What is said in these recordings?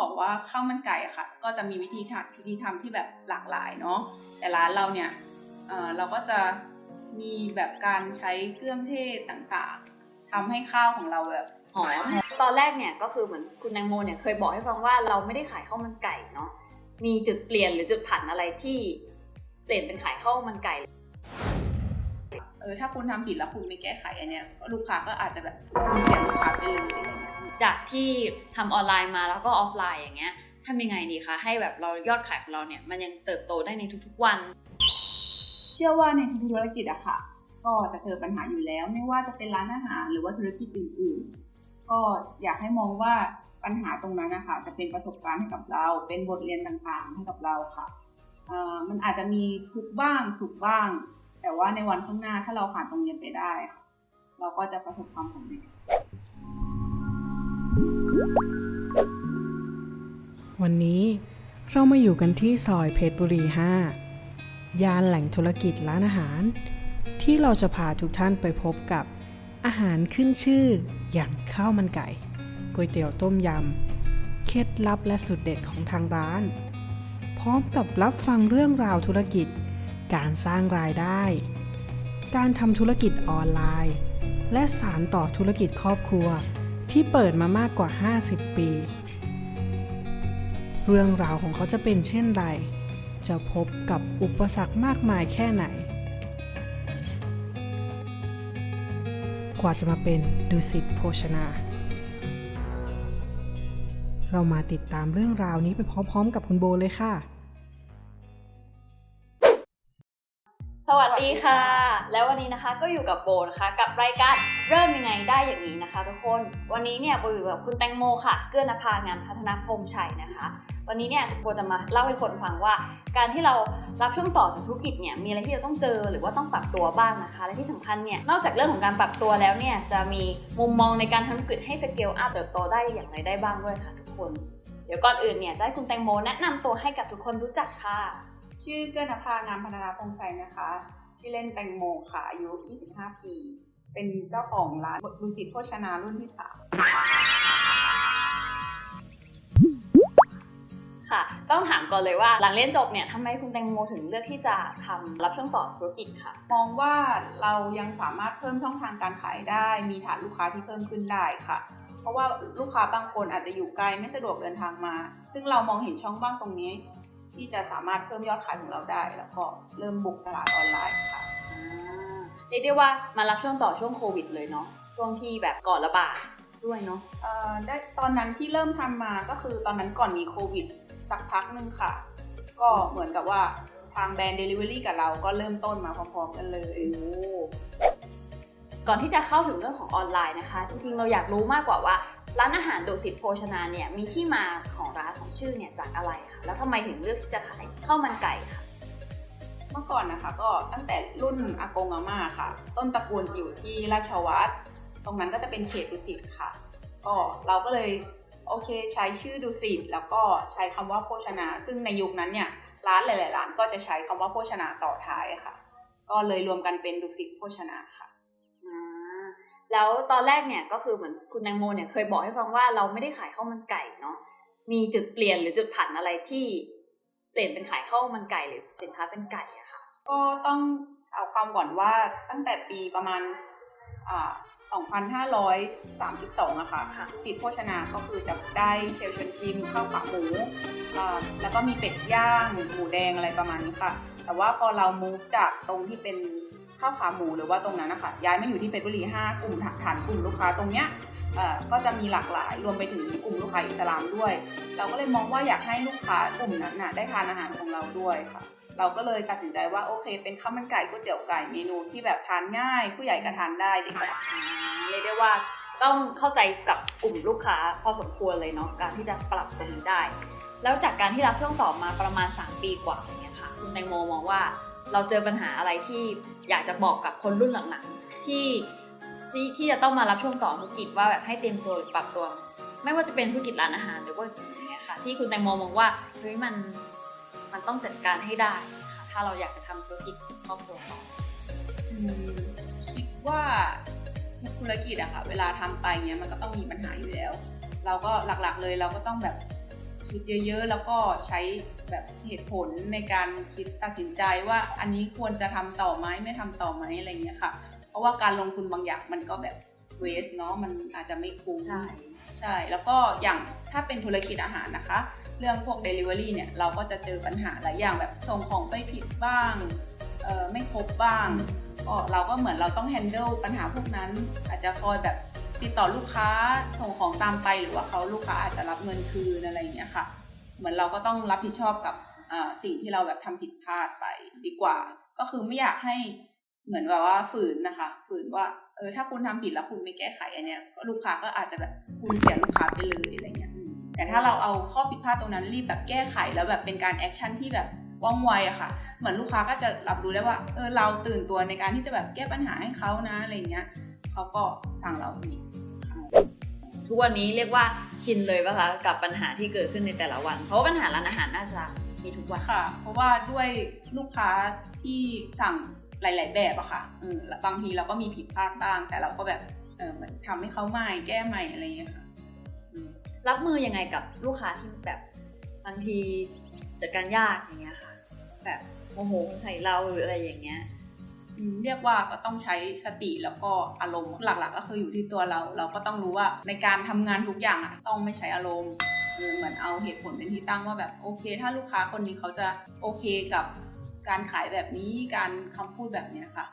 บอกว่าข้าวมันไก่อะค่ะ ก็จะมีวิธีทำวิธีทำที่แบบหลากหลายเนาะแต่ร้านเราเนี่ยเอ่อเราก็จะมีแบบการใช้เครื่องเทศต่างๆทำให้ข้าวของเราแบบหอมตอนแรกเนี่ยก็คือเหมือนคุณแตงโมเนี่ยเคยบอกให้ฟังว่าเราไม่ได้ขายข้าวมันไก่เนาะมีจุดเปลี่ยนหรือจุดผันอะไรที่เปลี่ยนเป็นขายข้าวมันไก่เออถ้าคุณทำผิดแล้วคุณไม่แก้ไขอันเนี้ยลูกค้าก็อาจจะแบบสูญเสียลูกค้าไปเลยอะไรเงี้ย จากที่ทำออนไลน์มาแล้วก็ออฟไลน์อย่างเงี้ยทำยังไงดีคะให้แบบเรายอดขายของเราเนี่ยมันยังเติบโตได้ในทุกๆวัน เชื่อว่าในทุกธุรกิจอะค่ะ ก็จะเจอปัญหาอยู่แล้ว ไม่ว่าจะเป็นร้านอาหารหรือว่าธุรกิจอื่น ๆ ก็อยากให้มองว่าปัญหาตรงนั้นนะคะจะเป็นประสบการณ์ให้กับเรา เป็นบทเรียนต่างๆ ให้กับเราค่ะเอ่อมันอาจจะมีทุกบ้างสุขบ้าง แต่ว่าในวันข้างหน้าถ้าเราผ่านตรงนี้ไปได้ เราก็จะประสบความสำเร็จ วันนี้เรามาอยู่กันที่ซอยเพชรบุรี 5 ย่านแหล่งธุรกิจร้านอาหาร ที่เราจะพาทุกท่านไปพบกับอาหารขึ้นชื่ออย่างข้าวมันไก่ก๋วยเตี๋ยวต้มยำ เคล็ดลับและสุดเด็ดของทางร้าน พร้อมกับรับฟังเรื่องราวธุรกิจ การสร้างรายได้ การทำธุรกิจออนไลน์ และสารต่อธุรกิจครอบครัว ที่เปิดมามากกว่า 50 ปี เรื่องราวของเขาจะเป็นเช่นไร จะพบกับอุปสรรคมากมายแค่ไหน กว่าจะมาเป็นดุสิตโภชนา เรามาติดตามเรื่องราวนี้ไปพร้อมๆ กับคุณโบเลยค่ะ ดีค่ะ แล้ววันนี้นะคะก็อยู่กับโบนะคะกับรายการเริ่มยังไงได้อย่างนี้นะคะ ทุกคน วันนี้เนี่ยโบอยู่กับคุณแตงโมค่ะ เกื้อนภางามพัฒนาพรหมชัยนะคะ วันนี้เนี่ยโบจะมาเล่าให้คนฟังว่า การที่เรารับช่วงต่อจากธุรกิจเนี่ยมีอะไรที่เราต้องเจอหรือว่าต้องปรับตัวบ้างนะคะ และที่สำคัญเนี่ยนอกจากเรื่องของการปรับตัวแล้วเนี่ยจะมีมุมมองในการทำธุรกิจให้สเกลอัพเติบโตได้อย่างไรได้บ้างด้วยค่ะ ทุกคน เดี๋ยวก่อนอื่นเนี่ยจะให้คุณแตงโมแนะนำตัวให้กับทุกคนรู้จักค่ะชื่อเกื้อนภางามพัฒนาพงษ์ชัยนะคะ ชื่อเล่นแตงโมค่ะอายุ 25 ปี เป็นเจ้าของร้านดุสิตโภชนารุ่นที่ค่ะ ต้องถามก่อนเลยว่าหลังเรียนจบเนี่ยทำไมคุณแตงโมถึงเลือกที่จะทำรับช่วงต่อธุรกิจค่ะ3มองว่าเรายังสามารถเพิ่มช่องทางการขายได้ มีฐานลูกค้าที่เพิ่มขึ้นได้ค่ะเพราะว่าลูกค้าบางคนอาจจะอยู่ไกลไม่สะดวกเดินทางมา ซึ่งเรามองเห็นช่องว่างตรงนี้ ที่จะสามารถเพิ่มยอดขายของเราได้ แล้วก็เริ่มบุกตลาดออนไลน์ค่ะเรียกได้ว่ามารับช่วงต่อช่วงโควิดเลยเนาะช่วงที่แบบก่อนระบาดด้วยเนาะเอ่อได้ตอนนั้นที่เริ่มทำมาก็คือตอนนั้นก่อนมีโควิดสักพักหนึ่งค่ะ ก็เหมือนกับว่าทางแบรนด์ Delivery กับเราก็เริ่มต้นมาพร้อมๆกันเลยก่อนที่จะเข้าถึงเรื่องของออนไลน์นะคะ จริงๆ เราอยากรู้มากกว่าว่า ร้านอาหารดุสิตโภชนาเนี่ยมีที่มาของร้านของชื่อเนี่ยจากอะไรคะแล้วทำไมถึงเลือกที่จะขายข้าวมันไก่ค่ะ เมื่อก่อนนะคะก็ตั้งแต่รุ่นอากงอาม่าค่ะ ต้นตระกูลอยู่ที่ราชวัตรตรงนั้นก็จะเป็นเขตดุสิตค่ะ ก็เราก็เลยโอเคใช้ชื่อดุสิตแล้วก็ใช้คำว่าโภชนา ซึ่งในยุคนั้นเนี่ยร้านหลาย ๆ ร้านก็จะใช้คำว่าโภชนาต่อท้ายค่ะ ก็เลยรวมกันเป็นดุสิตโภชนาค่ะ แล้วตอนแรกเนี่ยก็คือเหมือนคุณแตงโมเนี่ยเคยบอกให้ฟังว่าเราไม่ได้ขายข้าวมันไก่เนาะมีจุดเปลี่ยนหรือจุดผันอะไรที่เปลี่ยนเป็นขายข้าวมันไก่หรือสินค้าเป็นไก่อะค่ะก็ต้องเอาความก่อนว่าตั้งแต่ปีประมาณอ่า2,532อะค่ะค่ะสิทธิโภชนาก็คือจะได้เชลชวนชิมข้าวขาหมูอ่าแล้วก็มีเป็ดย่าง หมูแดงอะไรประมาณนี้ค่ะ แต่ว่าพอเรา move จากตรงที่เป็น ข้าวขาหมูหรือว่าตรงนั้นนะคะย้ายมาอยู่ที่เพชรบุรี 5 กลุ่มฐานกลุ่มลูกค้าตรงเนี้ยเอ่อก็จะมีหลากหลายรวมไปถึงกลุ่มลูกค้าอิสลามด้วย เราก็เลยมองว่าอยากให้ลูกค้ากลุ่มนั้นน่ะได้ทานอาหารของเราด้วยค่ะ เราก็เลยตัดสินใจว่าโอเค เป็นข้าวมันไก่ก๋วยเตี๋ยวไก่เมนูที่แบบทานง่าย ผู้ใหญ่ก็ทานได้เด็กว่าเรียกได้ว่าต้องเข้าใจกับกลุ่มลูกค้าพอสมควรเลยเนาะการที่จะปรับตรงนี้ได้ แล้วจากการที่รับช่วงต่อมาประมาณ 3 ปีกว่าอย่างเงี้ยค่ะคุณแตงโมมองว่า เราเจอปัญหาอะไรที่อยากจะบอกกับคนรุ่นหลังๆที่ที่ที่จะต้องมารับช่วงต่อธุรกิจว่าแบบให้เตรียมตัวหรือปรับตัว ไม่ว่าจะเป็นธุรกิจร้านอาหารหรือว่าอย่างเงี้ยค่ะที่คุณแตงโมมองว่าเฮ้ยมันมันต้องจัดการให้ได้ค่ะถ้าเราอยากจะทำธุรกิจครอบครัวต่อคิดว่าธุรกิจอะค่ะเวลาทำไปเนี้ยมันก็ต้องมีปัญหาอยู่แล้ว เราก็หลักๆเลยเราก็ต้องแบบ คิดเยอะๆ แล้วก็ใช้แบบเหตุผลในการคิดตัดสินใจว่าอันนี้ควรจะทำต่อไหมไม่ทำต่อไหมอะไรเงี้ยค่ะ เพราะว่าการลงทุนบางอย่างมันก็แบบเวสเนาะมันอาจจะไม่คุ้มใช่ใช่ แล้วก็อย่างถ้าเป็นธุรกิจอาหารนะคะ เรื่องพวก Delivery เนี่ยเราก็จะเจอปัญหาหลายอย่างแบบส่งของไปผิดบ้างเออไม่ครบบ้างก็เราก็เหมือนเราต้อง handle ปัญหาพวกนั้นอาจจะคอยแบบ ติดต่อลูกค้าส่งของตามไปหรือว่าเขาลูกค้าอาจจะรับเงินคืนอะไรอย่างเงี้ยค่ะ เหมือนเราก็ต้องรับผิดชอบกับสิ่งที่เราแบบทำผิดพลาดไปดีกว่า ก็คือไม่อยากให้เหมือนแบบว่าฝืนนะคะ ฝืนว่าเออถ้าคุณทำผิดแล้วคุณไม่แก้ไขอันเนี้ยก็ลูกค้าก็อาจจะแบบคุณเสียลูกค้าไปเลยอะไรเงี้ยแต่ถ้าเราเอาข้อผิดพลาดตรงนั้นรีบแบบแก้ไขแล้วแบบเป็นการแอคชั่นที่แบบว่องไวอะค่ะ เหมือนลูกค้าก็จะรับรู้ได้ว่าเออเราตื่นตัวในการที่จะแบบแก้ปัญหาให้เขานะอะไรเงี้ย เขาก็สั่งเราอีกทุกวันนี้เรียกว่าชินเลยป่ะคะกับปัญหาที่เกิดขึ้นในแต่ละวัน เพราะว่าปัญหาร้านอาหารน่าจะมีทุกวันค่ะ เพราะว่าด้วยลูกค้าที่สั่งหลาย ๆ แบบอะค่ะเออบางทีเราก็มีผิดพลาดบ้าง แต่เราก็แบบเออเหมือนทำให้เขาใหม่แก้ใหม่อะไรเงี้ยค่ะรับมือยังไงกับลูกค้าที่แบบบางทีจัดการยากอย่างเงี้ยค่ะ แบบโมโหใส่เราหรืออะไรอย่างเงี้ยอืม เรียกว่าก็ต้องใช้สติแล้วก็อารมณ์หลักๆ ก็คืออยู่ที่ตัวเรา เราก็ต้องรู้ว่าในการทำงานทุกอย่างอะต้องไม่ใช้อารมณ์เออเหมือนเอาเหตุผลเป็นที่ตั้งว่าแบบโอเค ถ้าลูกค้าคนนี้เขาจะโอเคกับการขายแบบนี้การคำพูดแบบเนี้ยค่ะ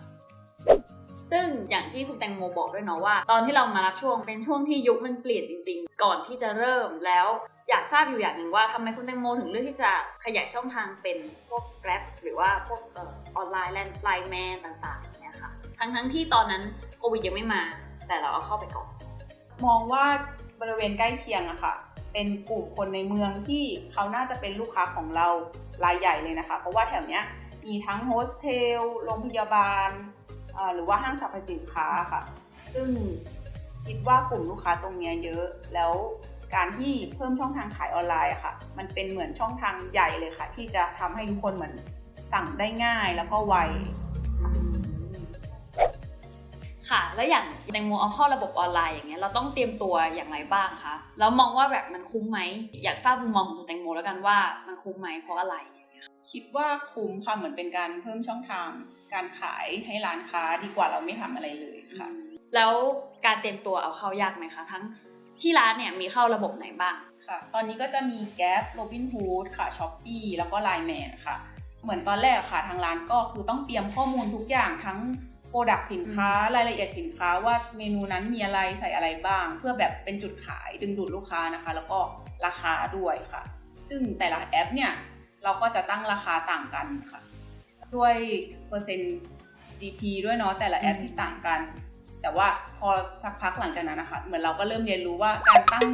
ซึ่งอย่างที่คุณแตงโมบอกด้วยเนาะว่า ตอนที่เรามารับช่วงเป็นช่วงที่ยุคมันเปลี่ยนจริง ๆ ก่อนที่จะเริ่มแล้วอยากทราบอยู่อย่างหนึ่งว่าทำไมคุณแตงโมถึงเลือกที่จะขยายช่องทางเป็นพวก Grab หรือว่าพวกเออออนไลน์แลนด์ไลน์แมนต่างๆเนี่ยค่ะทั้งๆที่ตอนนั้นโควิดยังไม่มา แต่เราเอาเข้าไปก่อน มองว่าบริเวณใกล้เคียงอะค่ะ เป็นกลุ่มคนในเมืองที่เขาน่าจะเป็นลูกค้าของเรารายใหญ่เลยนะคะ เพราะว่าแถวเนี้ยมีทั้งโฮสเทล โรงพยาบาล หรือว่าห้างสรรพสินค้าค่ะ ซึ่งคิดว่ากลุ่มลูกค้าตรงนี้เยอะ แล้วการที่เพิ่มช่องทางขายออนไลน์ค่ะ มันเป็นเหมือนช่องทางใหญ่เลยค่ะ ที่จะทำให้ทุกคนเหมือนสั่งได้ง่ายแล้วก็ไวค่ะแล้วอย่างแตงโมเอาเข้าระบบออนไลน์อย่างเงี้ยเราต้องเตรียมตัวอย่างไรบ้างคะแล้วมองว่าแบบมันคุ้มไหมอยากทราบมุมมองของแตงโมแล้วกันว่ามันคุ้มไหมเพราะอะไร คิดว่าคุ้มค่ะเหมือนเป็นการเพิ่มช่องทาง การขายให้ร้านค้าดีกว่าเราไม่ทำอะไรเลยค่ะ แล้วการเตรียมตัวเอาเข้ายากไหมคะทั้งที่ร้านเนี่ยมีเข้าระบบไหนบ้างค่ะ ตอนนี้ก็จะมี Gap Robinhood ค่ะ Shopee แล้วก็ Line Man ค่ะ เหมือนตอนแรกค่ะทางร้านก็คือต้องเตรียมข้อมูลทุกอย่างทั้งโปรดักสินค้ารายละเอียดสินค้าว่าเมนูนั้นมีอะไรใส่อะไรบ้าง เพื่อแบบเป็นจุดขายดึงดูดลูกค้านะคะ แล้วก็ราคาด้วยค่ะ ซึ่งแต่ละแอปเนี่ย เราก็จะตั้งราคาต่างกันค่ะ ด้วยเปอร์เซ็นต์ GP ด้วยเนาะแต่ละแอปที่ต่างกัน แต่ว่าพอสักพักหลังจากนั้นนะคะ เหมือนเราก็เริ่มเรียนรู้ว่าการตั้ง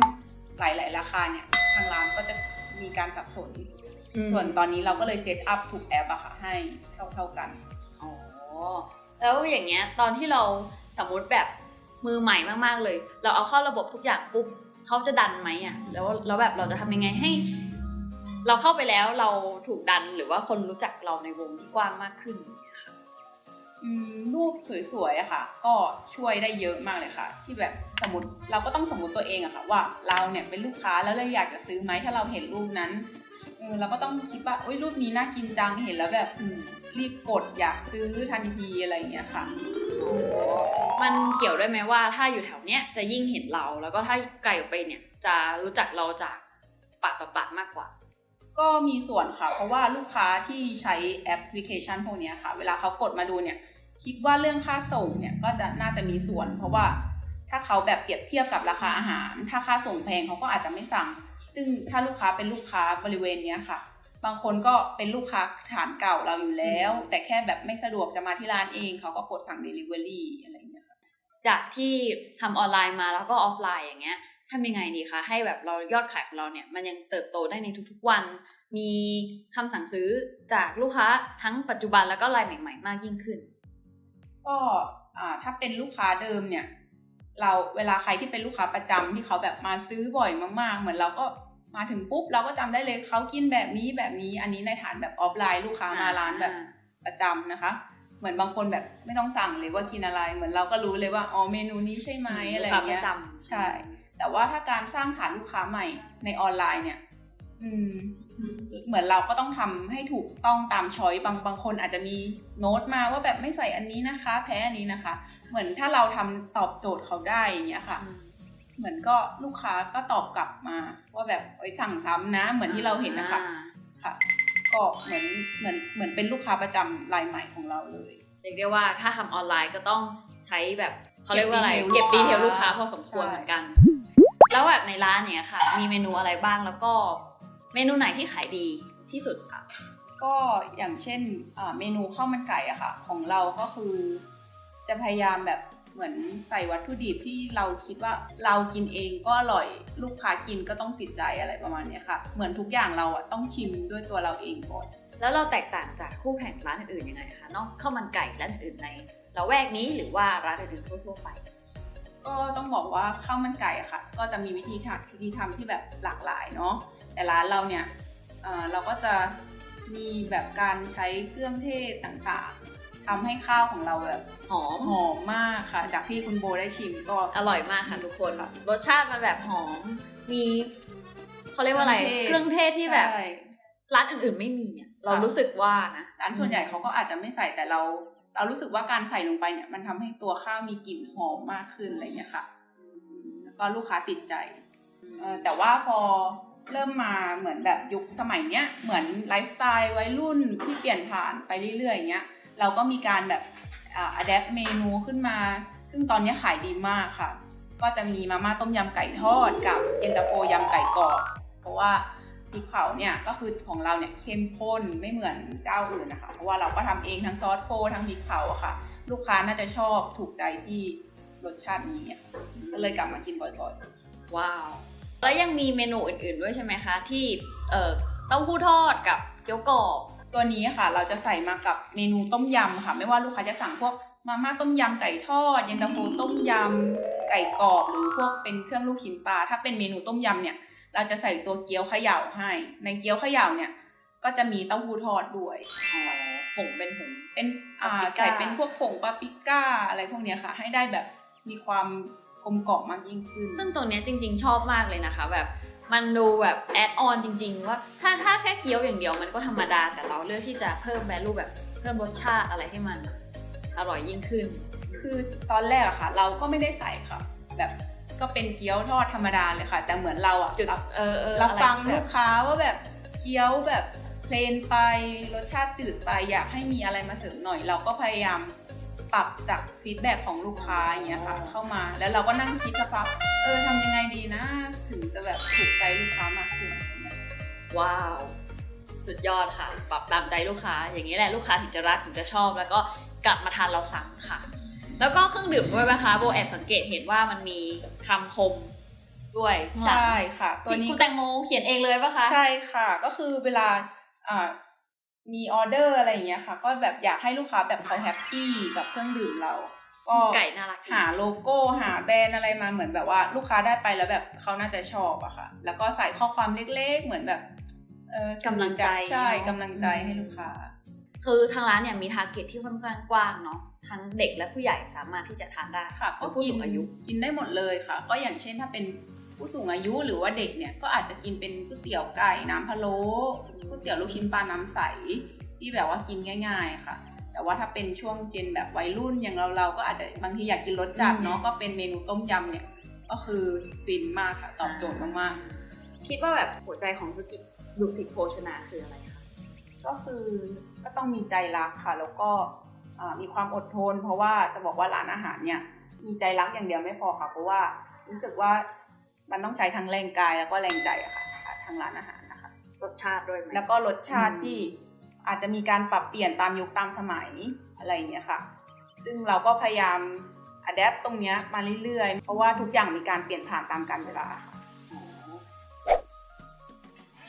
หลาย ๆ ราคาเนี่ยทางร้านก็จะมีการสับสน ส่วนตอนนี้เราก็เลยเซตอัพทุกแอปอะค่ะให้เท่าๆกันอ๋อแล้วอย่างเงี้ยตอนที่เราสมมติแบบมือใหม่มากๆเลย เราเอาเข้าระบบทุกอย่างปุ๊บเขาจะดันไหมอะแล้วแล้วแบบเราจะทำยังไงให้ เราเข้าไปแล้วเราถูกดันหรือว่าคนรู้จักเราในวงที่กว้างมากขึ้นอืมรูปสวยๆอะค่ะ ก็ช่วยได้เยอะมากเลยค่ะ ที่แบบสมมติเราก็ต้องสมมติตัวเองอะค่ะ ว่าเราเนี่ยเป็นลูกค้าแล้วเราอยากจะซื้อไหมถ้าเราเห็นรูปนั้นเออเราก็ต้องคิดว่าโอ้ยรูปนี้น่ากินจังเห็นแล้วแบบอืมรีบกดอยากซื้อทันทีอะไรอย่างเงี้ยค่ะมันเกี่ยวด้วยไหมว่า ถ้าอยู่แถวเนี้ยจะยิ่งเห็นเรา แล้วก็ถ้าไกลออกไปเนี่ย จะรู้จักเราจากปากต่อปากมากกว่า ก็มีส่วนค่ะ เพราะว่าลูกค้าที่ใช้แอปพลิเคชันพวกเนี้ยค่ะ เวลาเขากดมาดูเนี่ยคิดว่าเรื่องค่าส่งเนี่ยก็จะน่าจะมีส่วน เพราะว่าถ้าเขาแบบเปรียบเทียบกับราคาอาหาร ถ้าค่าส่งแพงเขาก็อาจจะไม่สั่ง ซึ่งถ้าลูกค้าเป็นลูกค้าบริเวณเนี้ยค่ะ บางคนก็เป็นลูกค้าฐานเก่าเราอยู่แล้ว แต่แค่แบบไม่สะดวกจะมาที่ร้านเองเขาก็กดสั่ง Delivery อะไรอย่างเงี้ยค่ะจากที่ทำออนไลน์มาแล้วก็ออฟไลน์อย่างเงี้ย ทำยังไงดีคะให้แบบเรายอดขายของเราเนี่ยมันยังเติบโตได้ในทุกๆวัน มีคำสั่งซื้อจากลูกค้าทั้งปัจจุบันแล้วก็รายใหม่ ๆ มากยิ่งขึ้น ก็อ่าถ้าเป็นลูกค้าเดิมเนี่ย เราเวลาใครที่เป็นลูกค้าประจำที่เขาแบบมาซื้อบ่อยมาก ๆ เหมือนเราก็มาถึงปุ๊บเราก็จำได้เลยเขากินแบบนี้แบบนี้อันนี้ในฐานแบบออฟไลน์ลูกค้ามาร้านแบบประจำนะคะ เหมือนบางคนแบบไม่ต้องสั่งเลยว่ากินอะไร เหมือนเราก็รู้เลยว่าอ๋อเมนูนี้ใช่ไหมอะไรอย่างเงี้ยลูกค้าประจำใช่ แต่ว่าถ้าการสร้างฐานลูกค้าใหม่ในออนไลน์เนี่ยอืมเหมือนเราก็ต้องทำให้ถูกต้องตามช้อยบางบางคนอาจจะมีโน้ตมาว่าแบบไม่ใส่อันนี้นะคะ แพ้อันนี้นะคะ เหมือนถ้าเราทำตอบโจทย์เขาได้อย่างเงี้ยค่ะ เหมือนก็ลูกค้าก็ตอบกลับมา ว่าแบบเอ้ยสั่งซ้ำนะ เหมือนที่เราเห็นนะคะอ่าค่ะ ก็เหมือนเหมือนเหมือนเป็นลูกค้าประจำรายใหม่ของเราเลยเรียกได้ว่าถ้าทำออนไลน์ก็ต้องใช้แบบเขาเรียกว่าอะไรเก็เก็บบดีดีเทเทลลลูลูกกค้าค้าพอสมควรใช่เหมือนกัน แล้วแบบในร้านเนี้ยค่ะ มีเมนูอะไรบ้างแล้วก็เมนูไหนที่ขายดีที่สุดค่ะ ก็อย่างเช่นอ่าเมนูข้าวมันไก่อะค่ะ ของเราก็คือ จะพยายามแบบเหมือนใส่วัตถุดิบที่เราคิดว่าเรากินเองก็อร่อยลูกค้ากินก็ต้องติดใจอะไรประมาณเนี้ยค่ะ เหมือนทุกอย่างเราอะต้องชิมด้วยตัวเราเองก่อนแล้วเราแตกต่างจากคู่แข่งร้านอื่นๆยังไงคะนอกข้าวมันไก่ร้านอื่นในละแวกนี้หรือว่าร้านอื่นๆทั่วๆไป ก็ต้องบอกว่าข้าวมันไก่อะค่ะ ก็จะมีวิธีทำวิธีทำที่แบบหลากหลายเนาะแต่ร้านเราเนี่ยเอ่อเราก็จะมีแบบการใช้เครื่องเทศต่างๆทำให้ข้าวของเราแบบหอมหอมมากค่ะ จากที่คุณโบได้ชิมก็อร่อยมากค่ะทุกคนรสชาติมันแบบหอมมีเขาเรียกว่าอะไร เครื่องเทศที่แบบใช่ร้านอื่นๆไม่มีอะเราค่ะรู้สึกว่านะร้านส่วนใหญ่เขาก็อาจจะไม่ใส่แต่เรา เรารู้สึกว่าการใส่ลงไปเนี่ยมันทำให้ตัวข้าวมีกลิ่นหอมมากขึ้นอะไรอย่างเงี้ยค่ะแล้วก็ลูกค้าติดใจเอ่อแต่ว่าพอเริ่มมาเหมือนแบบยุคสมัยเนี้ยเหมือนไลฟ์สไตล์วัยรุ่นที่เปลี่ยนผ่านไปเรื่อยๆอย่างเงี้ยเราก็มีการแบบอัดแอปเมนูขึ้นมา ซึ่งตอนนี้ขายดีมากค่ะ ก็จะมีมาม่าต้มยำไก่ทอดกับเย็นตาโฟยำไก่กรอบ เพราะว่าพ ริกเผาเนี่ยก็คือของเราเนี่ยเข้มข้นไม่เหมือนเจ้าอื่นนะคะ เพราะว่าเราก็ทำเองทั้งซอสโฟทั้งพริกเผาอะค่ะ ลูกค้าน่าจะชอบถูกใจที่รสชาตินี้อะก็เลยกลับมากินบ่อยๆ ว้าว แล้วยังมีเมนูอื่นๆด้วยใช่ไหมคะ ที่เอ่อเต้าหู้ทอดกับเกี๊ยวกรอบ ตัวนี้ค่ะ เราจะใส่มากับเมนูต้มยำค่ะ ไม่ว่าลูกค้าจะสั่งพวกมาม่าต้มยำไก่ทอด เย็นตาโฟต้มยำไก่กรอบ หรือพวกเป็นเครื่องลูกชิ้นปลาถ้าเป็นเมนูต้มยำเนี่ย เราจะใส่ตัวเกี๊ยวเขย่าให้ ในเกี๊ยวเขย่าเนี่ย ก็จะมีเต้าหู้ทอดด้วยอ๋อผงเป็นผงเป็นอ่าปาปริก้าใส่เป็นพวกผงปาปริก้าอะไรพวกเนี้ยค่ะ ให้ได้แบบมีความกลมกล่อมมากยิ่งขึ้น ซึ่งตัวเนี้ยจริง ๆ ชอบมากเลยนะคะ แบบมันดูแบบแอดออนจริง ๆ ว่าถ้าถ้าแค่เกี๊ยวอย่างเดียวมันก็ธรรมดาแต่เราเลือกที่จะเพิ่มแวลูแบบเพิ่มรสชาติอะไรให้มันอร่อยยิ่งขึ้น คือตอนแรกอะค่ะ เราก็ไม่ได้ใส่ค่ะ แบบ ก็เป็นเกี๊ยวทอดธรรมดาเลยค่ะ แต่เหมือนเราอะจุดรับเออเออรับอะไรฟังที่แบลูบกค้าว่าแบบเกี๊ยวแบบเพลนไปรสชาติจืดไปอยากให้มีอะไรมาเสริมหน่อย เราก็พยายามปรับจากฟีดแบ็ของลูกค้าอย่างเงี้ยค่ะเข้ามาแล้วเราก็นั่งคิดสักพักเออทำยังไงดีนะ ถึงจะแบบถูกใจลูกค้ามากขึ้นอะไรเงี้ยว้าวสุดยอดค่ะ ปรับตามใจลูกค้า อย่างนี้แหละลูกค้าถึงจะรักถึงจะชอบ แล้วก็กลับมาทานเราซ้ำค่ะ แล้วก็เครื่องดื่มด้วยนะคะโบแอบสังเกตเห็นว่ามันมีคำคมด้วยข้างหลังใช่ค่ะ ตัวนี้คุณแตงโมเขียนเองเลยปะคะ ใช่ค่ะ ก็คือเวลาอ่ามีออเดอร์อะไรอย่างเงี้ยค่ะ ก็แบบอยากให้ลูกค้าแบบเขาแฮปปี้กับเครื่องดื่มเรา ก็ไก่น่ารักดีหาโลโก้หาแบรนด์อะไรมาเหมือนแบบว่าลูกค้าได้ไปแล้วแบบเขาน่าจะชอบอะค่ะ แล้วก็ใส่ข้อความเล็กๆ เหมือนแบบเออสื่อกำลังใจใช่เนอะกำลังใจให้ลูกค้า คือทางร้านเนี่ยมีทาร์เก็ตที่ค่อนข้างกว้างเนาะ ทั้งเด็กและผู้ใหญ่สามารถที่จะทานได้ค่ะหก็รือผู้กินสูงอายุกินได้หมดเลยค่ะ ก็อย่างเช่นถ้าเป็นผู้สูงอายุหรือว่าเด็กเนี่ยก็อาจจะกินเป็นก๋วยเตี๋ยวไก่น้ำพะโล้ก๋วยเตี๋ยวลูกชิ้นปลาน้ำใสที่แบบว่ากินง่าย ๆค่ะ แต่ว่าถ้าเป็นช่วงเจนแบบวัยรุ่นอย่างเราเราก็อาจจะบางทีอยากกินรสจัดเนาะก็เป็นเมนูต้มยำเนี่ยก็คือฟินมากค่ะตอบโจทย์มากคิดว่าแบบหัวใจของธุรกิจดุสิตโภชนาคืออะไรคะๆก็คือก็ต้องมีใจรักค่ะ แล้วก็อ่า มีความอดทน เพราะว่าจะบอกว่าร้านอาหารเนี่ยมีใจรักอย่างเดียวไม่พอค่ะ เพราะว่ารู้สึกว่ามันต้องใช้ทั้งแรงกายแล้วก็แรงใจอะค่ะทางร้านอาหารนะคะรสชาติด้วยไหมแล้วก็รสชาติอืมที่อาจจะมีการปรับเปลี่ยนตามยุคตามสมัยอะไรอย่างเงี้ยค่ะ ซึ่งเราก็พยายามอัดแอปตรงเนี้ยมาเรื่อยๆ เพราะว่าทุกอย่างมีการเปลี่ยนผ่านตามกาลเวลาค่ะ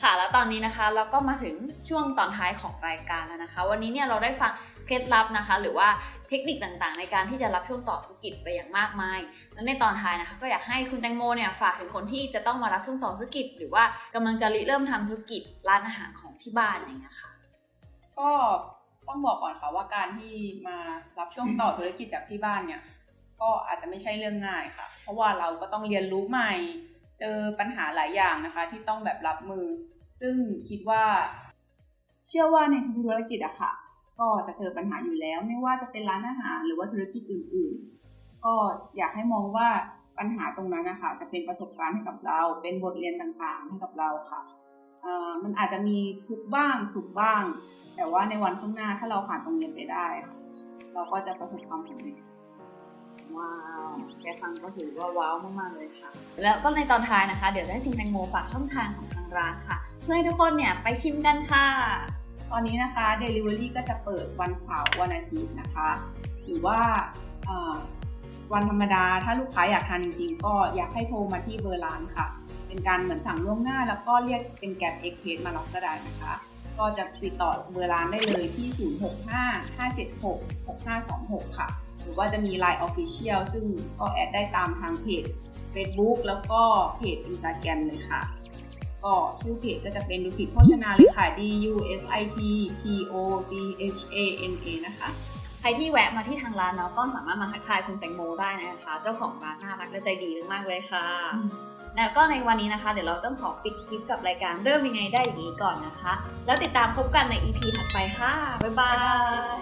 ค่ะแล้วตอนนี้นะคะเราก็มาถึงช่วงตอนท้ายของรายการแล้วนะคะ วันนี้เนี่ยเราได้ฟัง เคล็ดลับนะคะ หรือว่าเทคนิคต่างๆ ในการที่จะรับช่วงต่อธุรกิจไปอย่างมากมายแล้วในตอนท้ายนะคะก็อยากให้คุณแตงโมเนี่ยฝากถึงคนที่จะต้องมารับช่วงต่อธุรกิจ หรือว่ากำลังจะริเริ่มทำธุรกิจร้านอาหารของที่บ้านอย่างเงี้ยค่ะก็ต้องบอกก่อนค่ะว่าการที่มารับช่วงต่อธุรกิจจากที่บ้านเนี่ยก็อาจจะไม่ใช่เรื่องง่ายค่ะ เพราะว่าเราก็ต้องเรียนรู้ใหม่ เจอปัญหาหลายอย่างนะคะ ที่ต้องแบบรับมือ ซึ่งคิดว่า เชื่อว่าในธุรกิจอะค่ะ ก็จะเจอปัญหาอยู่แล้ว ไม่ว่าจะเป็นร้านอาหารหรือว่าธุรกิจอื่น ๆ ก็อยากให้มองว่าปัญหาตรงนั้นนะคะจะเป็นประสบการณ์ให้กับเรา เป็นบทเรียนต่างๆ ให้กับเราค่ะมันอาจจะมีทุกบ้างสุขบ้าง แต่ว่าในวันข้างหน้าถ้าเราผ่านตรงนี้ไปได้ เราก็จะประสบความสำเร็จว้าวแค่ฟังก็ถือว่าว้าวมากๆเลยค่ะ แล้วก็ในตอนท้ายนะคะ เดี๋ยวจะให้คุณแตงโมฝากช่องทางของทางร้านค่ะ เพื่อให้ทุกคนเนี่ยไปชิมกันค่ะ ตอนนี้นะคะ Delivery ก็จะเปิดวันเสาร์วันอาทิตย์นะคะ หรือว่าวันธรรมดาถ้าลูกค้าอยากทานจริงๆ ก็อยากให้โทรมาที่เบอร์ร้านค่ะ เป็นการเหมือนสั่งล่วงหน้า แล้วก็เรียกเป็นแกร็บเอ็กเพสมารับก็ได้นะคะ ก็จะติดต่อเบอร์ร้านได้เลยที่ 065 576 6526 ค่ะ หรือว่าจะมี Line Official ซึ่งก็แอดได้ตามทางเพจ Facebook แล้วก็เพจ Instagram เลยค่ะ ก็ชื่อเพจก็จะเป็นดุสิตโภชนาเลยค่ะ D U S I T P O C H A N A นะคะ ใครที่แวะมาที่ทางร้านเนาะก็สามารถมาทักทายคุณแตงโมได้นะคะ เจ้าของร้านน่ารักและใจดีมากๆเลยค่ะ แล้วก็ในวันนี้นะคะ เดี๋ยวเราต้องขอปิดคลิปกับรายการเริ่มยังไงได้อย่างนี้ก่อนนะคะ แล้วติดตามพบกันใน EP ถัดไปค่ะ บ๊ายบาย